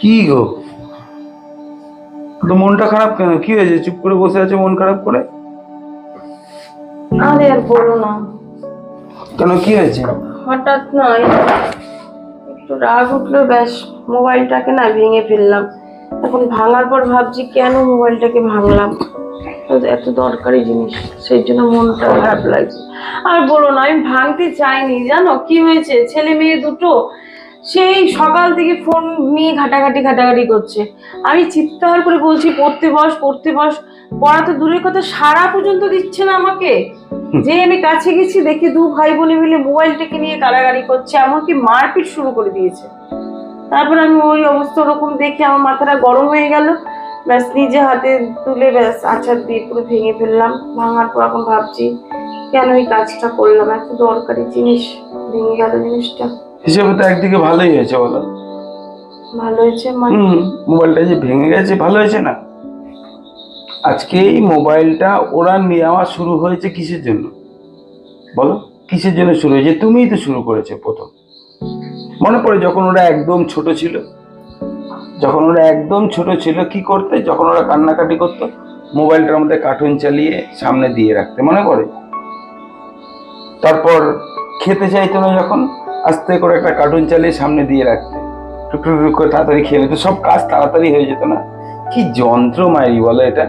কি গো? তো মনটা খারাপ কেন? কি হয়েছে? চুপ করে বসে আছে মন খারাপ করে? আরে আর বলো না। কেন কি হয়েছে? হঠাৎ না একটু রাগ উঠল ব্যাস মোবাইলটাকে না ভেঙে ফেললাম। এখন ভাঙার পর ভাবছি কেন মোবাইলটাকে ভাঙলাম? এত দরকারি জিনিস সেই জন্য মনটা খারাপ লাগছে। আর বলো না আমি ভাঙতে চাইনি জানো? কি হয়েছে? ছেলে মেয়ে দুটো সেই সকাল থেকে ফোন নিয়ে ঘাটাঘাটি ঘাটাঘাটি করছে। আমি চিৎকার করে বলছি পড়তে বস পড়তে বস। পড়া তো দূরের কথা সারা পর্যন্ত দিচ্ছে না আমাকে। যে আমি কাছে গেছি দেখি দু ভাই বোনে মিলে মোবাইলটাকে নিয়ে গালাগালি করছে এমনকি মারপিট শুরু করে দিয়েছে। তারপর আমি ওই অবস্থা ওরকম দেখে আমার মাথাটা গরম হয়ে গেল। ব্যাস নিজে হাতে তুলে ব্যাস আচার দিয়ে পুরো ভেঙে ফেললাম। ভাঙার পর এখন ভাবছি কেন এই কাজটা করলাম? এত দরকারি জিনিস ভেঙে গেল জিনিসটা। হিসেবে তো একদিকে ভালোই হয়েছে বলো। ভালো হয়েছে মানে? হুম মোবাইলটা যে ভেঙে গেছে ভালো হয়েছে না? আজকে এই মোবাইলটা ওরা নেওয়া শুরু হয়েছে কিসের জন্য? বলো কিসের জন্য শুরু হয়েছে? তুমিই তো শুরু করেছ প্রথম। মনে পড়ে যখন ওরা একদম ছোট ছিল? যখন ওরা একদম ছোট ছিল কি করতে? যখন ওরা কান্নাকাটি করতো মোবাইলটার মধ্যে কার্টুন চালিয়ে সামনে দিয়ে রাখতে মনে পড়ে? তারপর খেতে চাইতো না যখন? আস্তে করে একটা কার্টুন চালিয়ে সামনে দিয়ে রাখতে। টুক টুক করে তাড়াতাড়ি খেয়ে নিত। সব কাজ তাড়াতাড়ি হয়ে যেত না। কি যন্ত্র মায়েরি বলো এটা?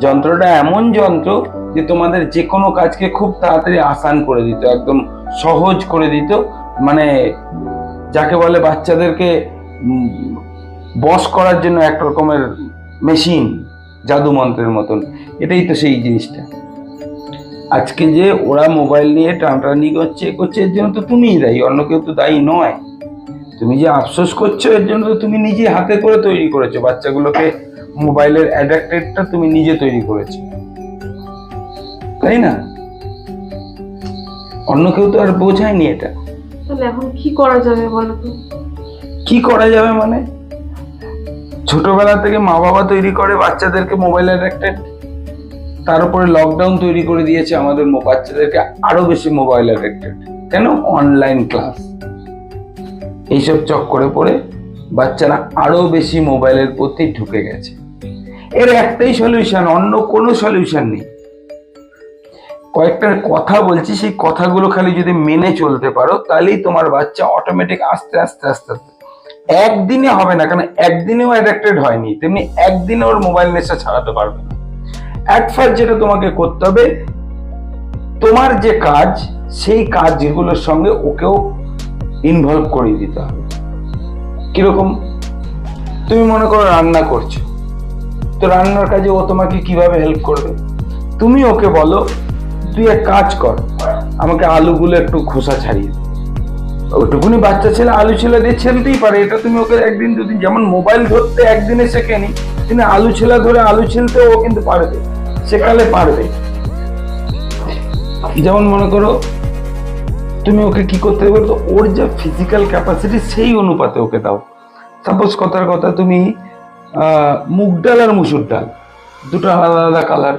যন্ত্রটা এমন যন্ত্র যে তোমাদের যে কোনো কাজকে খুব তাড়াতাড়ি আসান করে দিত, একদম সহজ করে দিত। মানে যাকে বলে বাচ্চাদেরকে বশ করার জন্য এক রকমের মেশিন, জাদু মন্ত্রের মতন। এটাই তো সেই জিনিসটা। আজকে যে ওরা মোবাইল নিয়ে টানটানি করছে করছে এর জন্য তো তুমিই দায়ী অন্য কেউ তো দায়ী নয়। তুমি যে আফসোস করছ এর জন্য তো তুমি নিজে হাতে করে তৈরি করেছ। বাচ্চাগুলোকে মোবাইলের অ্যাডাক্টেডটা তুমি নিজে তৈরি করেছ। তাই না? অন্য কেউ তো আর বোঝায়নি এটা। তাহলে এখন কি করা যাবে বলো তো কি করা যাবে মানে? ছোটবেলা থেকে মা বাবা তৈরি করে বাচ্চাদেরকে মোবাইল অ্যাডাক্টেড তার উপরে লকডাউন তৈরি করে দিয়েছে আমাদের বাচ্চাদেরকে আরও বেশি মোবাইল অ্যাডাক্টেড কেন? অনলাইন ক্লাস এইসব চক্করে পড়ে বাচ্চারা আরও বেশি মোবাইলের প্রতি ঢুকে গেছে। এর একটাই সলিউশন অন্য কোনো সলিউশন নেই। কয়েকটা কথা বলছি, সেই কথাগুলো খালি যদি মেনে চলতে পারো, তাহলেই তোমার বাচ্চা অটোমেটিক আস্তে আস্তে আস্তে আস্তে। একদিনে হবে না, কারণ একদিনেও অ্যাডাক্টেড হয়নি। তেমনি একদিনে ওর মোবাইল নেশা ছাড়াতে পারবে না। অ্যাট যেটা তোমাকে করতে হবে, তোমার যে কাজ, সেই কাজগুলোর সঙ্গে ওকেও ইনভলভ করিয়ে দিতে হবে। কীরকম? তুমি মনে করো রান্না করছ। তো রান্নার কাজে ও তোমাকে কীভাবে হেল্প করবে? তুমি ওকে বলো, তুই এক কাজ কর, আমাকে আলুগুলো একটু খোসা ছাড়িয়ে। ওটুকুনি বাচ্চা ছেলে আলু ছেলে দিয়ে ছেলতেই পারে, এটা তুমি ওকে একদিন দুদিন, যেমন মোবাইল ধরতে একদিনে শেখেনি তিনি আলু ছেলা ধরে আলু ছেলতে ও কিন্তু পারবে। সেকালে পারবে। যেমন মনে করো, তুমি ওকে কি করতে হবে বলতো? ওর যা ফিজিক্যাল ক্যাপাসিটি সেই অনুপাতে ওকে দাও। সাপোজ কথার কথা তুমি মুগ ডাল আর মুসুর ডাল, দুটো আলাদা আলাদা কালার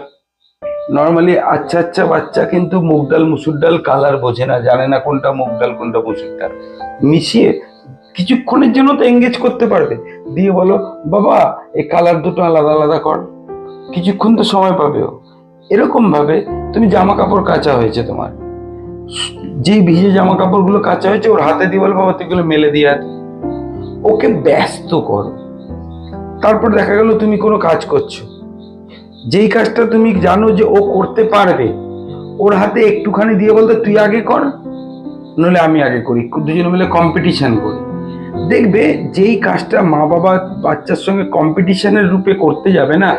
নর্মালি আচ্ছা আচ্ছা বাচ্চা কিন্তু মুগ ডাল, মুসুর ডাল কালার বোঝে না, জানে না কোনটা মুগ ডাল, কোনটা মুসুর ডাল। মিশিয়ে কিছুক্ষণের জন্য তো এঙ্গেজ করতে পারবে। দিয়ে বলো, বাবা, এই কালার দুটো আলাদা আলাদা কর। কিছুক্ষণ তো সময় পাবে ও এরকম ভাবে তুমি জামা কাপড় কাচা হয়েছে তোমার। যেই ভিজে জামা কাপড়গুলো কাচা হয়েছে, ওর হাতে দিয়ে বল বাবা তুই এগুলো মেলে দিয়ে। ওকে ব্যস্ত করো। তারপর দেখা গেল তুমি কোনো কাজ করছ। যেই কাজটা তুমি জানো যে ও করতে পারবে, ওর হাতে একটুখানি দিয়ে বলতে, তুই আগে কর, নইলে আমি আগে করি। দুজনে মিলে কম্পিটিশন করি। দেখবে যেই কাজটা মা বাবা বাচ্চার সঙ্গে কম্পিটিশনের রূপে করতে যাবে না,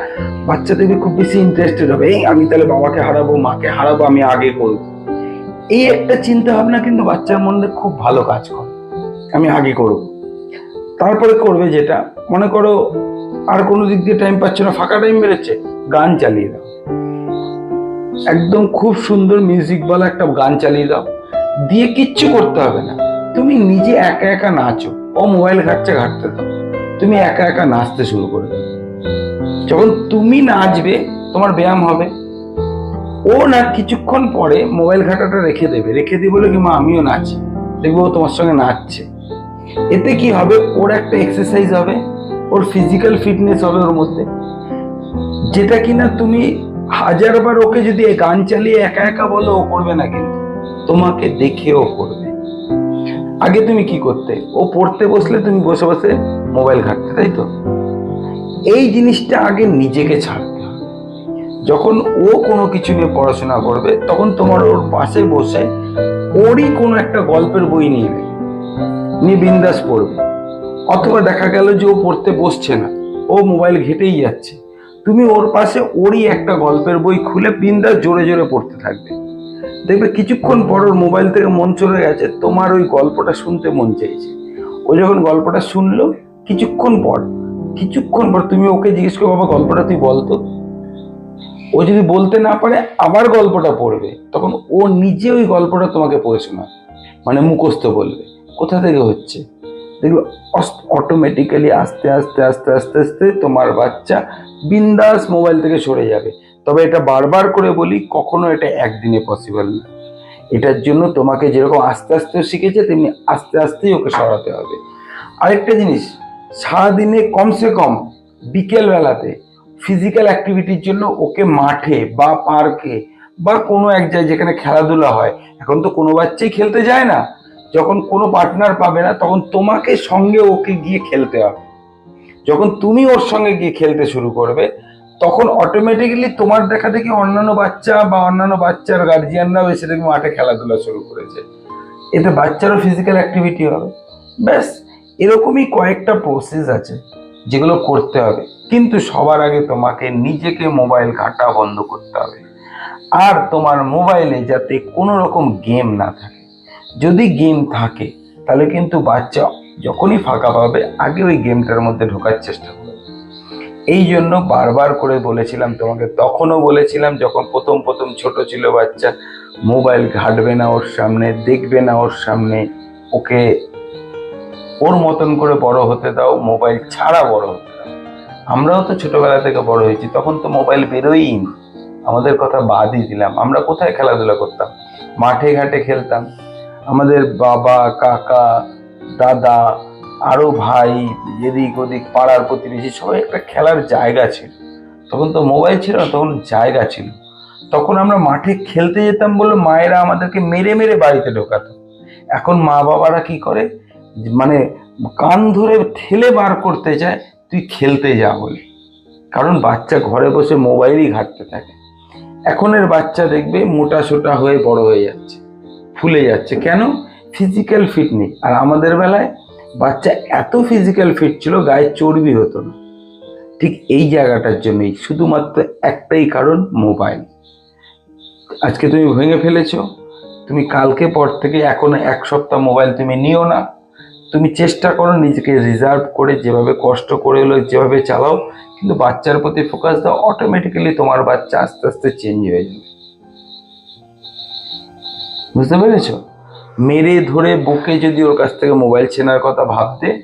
বাচ্চা দেখবে খুব বেশি ইন্টারেস্টেড হবে। এই আমি তাহলে বাবাকে হারাবো, মাকে হারাবো, আমি আগে করব। এই একটা চিন্তা ভাবনা কিন্তু বাচ্চার মনে খুব ভালো কাজ করে। আমি আগে করব। তারপরে করবে যেটা, মনে করো আর কোনো দিক দিয়ে টাইম পাচ্ছ না, ফাঁকা টাইম বেরোচ্ছে, গান চালিয়ে দাও। একদম খুব সুন্দর মিউজিক বলা একটা গান চালিয়ে দাও। দিয়ে কিচ্ছু করতে হবে না। তুমি নিজে একা একা নাচো। ও মোবাইল ঘাটছে ঘাটতে দাও তুমি একা একা নাচতে শুরু করে যখন তুমি নাচবে, তোমার ব্যায়াম হবে। ও না কিছুক্ষণ পরে মোবাইল ঘাটাটা রেখে দেবে। রেখে দিয়ে বলে কি, মা, আমিও নাচি দেখব ও তোমার সঙ্গে নাচছে। এতে কি হবে? ওর একটা এক্সারসাইজ হবে, ওর ফিজিক্যাল ফিটনেস হবে ওর মধ্যে। যেটা কিনা তুমি হাজারবার ওকে যদি গান চালিয়ে একা একা বলো, ও করবে না কিন্তু। তোমাকে দেখে ও করবে। আগে তুমি কি করতে? ও পড়তে বসলে তুমি বসে বসে মোবাইল ঘাঁটতে, তাই তো? এই জিনিসটা আগে নিজেকে ছাড়তে যখন ও কোনো কিছু নিয়ে পড়াশোনা করবে, তখন তোমার ওর পাশে বসে ওরই কোনো একটা গল্পের বই নেবে, নিয়ে বিন্দাস পড়বে। অথবা দেখা গেল যে ও পড়তে বসছে না, ও মোবাইল ঘেটেই যাচ্ছে। তুমি ওর পাশে ওরই একটা গল্পের বই খুলে বিন্দাস জোরে জোরে পড়তে থাকবে। দেখবে কিছুক্ষণ পর ওর মোবাইল থেকে মন চলে গেছে, তোমার ওই গল্পটা শুনতে মন চাইছে। ও যখন গল্পটা শুনলো, কিছুক্ষণ পর কিছুক্ষণ পর তুমি ওকে জিজ্ঞেস করো, বাবা, গল্পটা তুই বলতো ও যদি বলতে না পারে, আবার গল্পটা পড়বে। তখন ও নিজে ওই গল্পটা তোমাকে পড়ে শোনাবে মানে মুখস্থ বলবে, কোথা থেকে হচ্ছে? দেখবে অটোমেটিক্যালি আস্তে আস্তে আস্তে আস্তে আস্তে তোমার বাচ্চা বিন্দাস মোবাইল থেকে সরে যাবে। তবে এটা বারবার করে বলি, কখনো এটা একদিনে পসিবল না। এটার জন্য তোমাকে যেরকম আস্তে আস্তে শিখেছে, তেমনি আস্তে আস্তেই ওকে সরাতে হবে। আরেকটা জিনিস, সারাদিনে কমসে কম বিকেল বেলাতে ফিজিক্যাল অ্যাক্টিভিটির জন্য ওকে মাঠে বা পার্কে বা কোনো এক জায়গায় যেখানে খেলাধুলা হয়, এখন তো কোনো বাচ্চাই খেলতে যায় না। যখন কোনো পার্টনার পাবে না, তখন তোমাকে সঙ্গে ওকে গিয়ে খেলতে হবে। যখন তুমি ওর সঙ্গে গিয়ে খেলতে শুরু করবে তখন অটোমেটিক্যালি তোমার দেখা দেখি অন্যান্য বাচ্চা বা অন্যান্য বাচ্চার গার্জিয়ানরাও এসে দেখবে মাঠে খেলাধুলা শুরু করেছে। এতে বাচ্চারও ফিজিক্যাল অ্যাক্টিভিটি হবে। ব্যাস, এরকমই কয়েকটা প্রসেস আছে যেগুলো করতে হবে। কিন্তু সবার আগে তোমাকে নিজেকে মোবাইল ঘাটা বন্ধ করতে হবে। আর তোমার মোবাইলে যাতে কোনো রকম গেম না থাকে। যদি গেম থাকে, তাহলে কিন্তু বাচ্চা যখনই ফাঁকা পাবে, আগে ওই গেমটার মধ্যে ঢোকার চেষ্টা এই জন্য বারবার করে বলেছিলাম তোমাকে। তখনও বলেছিলাম যখন প্রথম প্রথম ছোট ছিল বাচ্চা, মোবাইল ঘাটবে না ওর সামনে, দেখবে না ওর সামনে। ওকে ওর মতন করে বড় হতে দাও, মোবাইল ছাড়া বড় হতে দাও। আমরাও তো ছোটবেলা থেকে বড় হয়েছি, তখন তো মোবাইল বেরোয়ই নি। আমাদের কথা বাদই দিলাম। আমরা কোথায় খেলাধুলা করতাম? মাঠে ঘাটে খেলতাম। আমাদের বাবা, কাকা, দাদা আরও ভাই, এদিক ওদিক, পাড়ার প্রতিবেশী, সবাই একটা খেলার জায়গা ছিল। তখন তো মোবাইল ছিল না, তখন জায়গা ছিল। তখন আমরা মাঠে খেলতে যেতাম বলে মায়েরা আমাদেরকে মেরে মেরে বাড়িতে ঢোকাতো। এখন মা বাবারা কি করে? মানে কান ধরে ঠেলে বার করতে চায়, তুই খেলতে যা বলে। কারণ বাচ্চা ঘরে বসে মোবাইলই ঘাটতে থাকে। এখনের বাচ্চা দেখবে মোটা সোটা হয়ে বড় হয়ে যাচ্ছে, ফুলে যাচ্ছে। কেন? ফিজিক্যাল ফিট নেই আর আমাদের বেলায় বাচ্চা এত ফিজিক্যাল ফিট ছিল, গায়ে চর্বি হতো না। ঠিক এই জায়গাটার জন্যই শুধুমাত্র একটাই কারণ মোবাইল আজকে তুমি ভেঙে ফেলেছো, তুমি কালকে পর থেকে এখনও এক সপ্তাহ মোবাইল তুমি নিও না। তুমি চেষ্টা করো নিজেকে রিজার্ভ করে যেভাবে কষ্ট করে হলো যেভাবে চালাও, কিন্তু বাচ্চার প্রতি ফোকাস দাও অটোমেটিক্যালি তোমার বাচ্চা আস্তে আস্তে চেঞ্জ হয়ে যাবে। বুঝতে পেরেছ? মেরে ধরে বুকে যদি ওর কাছ থেকে মোবাইল চেনার কথা ভাবতে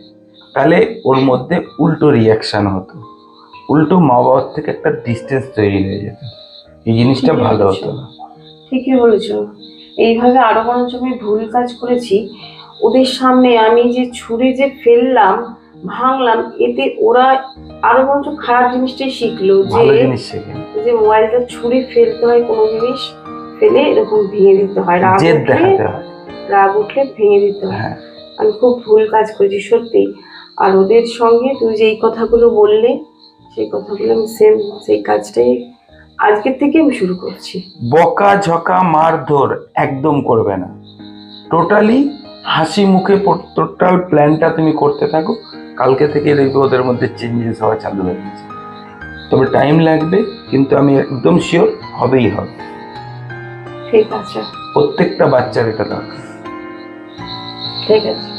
তাহলে ওর মধ্যে উল্টো রিয়াকশন হতো। উল্টো মা বাবার থেকে একটা ডিস্টেন্স তৈরি হয়ে যেত। এই জিনিসটা ভালো হতো না। ঠিকই বলেছ। এইভাবে আরও বরঞ্চ আমি ভুল কাজ করেছি। ওদের সামনে আমি যে ছুরি যে ফেললাম ভাঙলাম এতে ওরা আরও বরঞ্চ খারাপ জিনিসটাই শিখলো যে যে মোবাইলটা ছুরি ফেলতে হয় কোনো জিনিস ফেলে এরকম ভেঙে দিতে হয়। রাগ দেখাতে হয়। রাগ উঠলে ভেঙে দিতে হয়। হ্যাঁ। আমি খুব ভুল কাজ করেছি সত্যি। আর ওদের সঙ্গে তুই যেই কথাগুলো বললে সেই কথাগুলো আমি সেম সেই কাজটাই আজকের থেকে আমি শুরু করছি। বকা ঝকা মারধর একদম করবে না। টোটালি হাসি মুখে টোটাল প্ল্যানটা তুমি করতে থাকো। কালকে থেকে দেখবে ওদের মধ্যে চেঞ্জেস হওয়া চালু হয়ে গেছে। তবে টাইম লাগবে কিন্তু আমি একদম শিওর হবেই হবে। ঠিক আছে। প্রত্যেকটা বাচ্চার এটা দরকার। ঠিক আছে।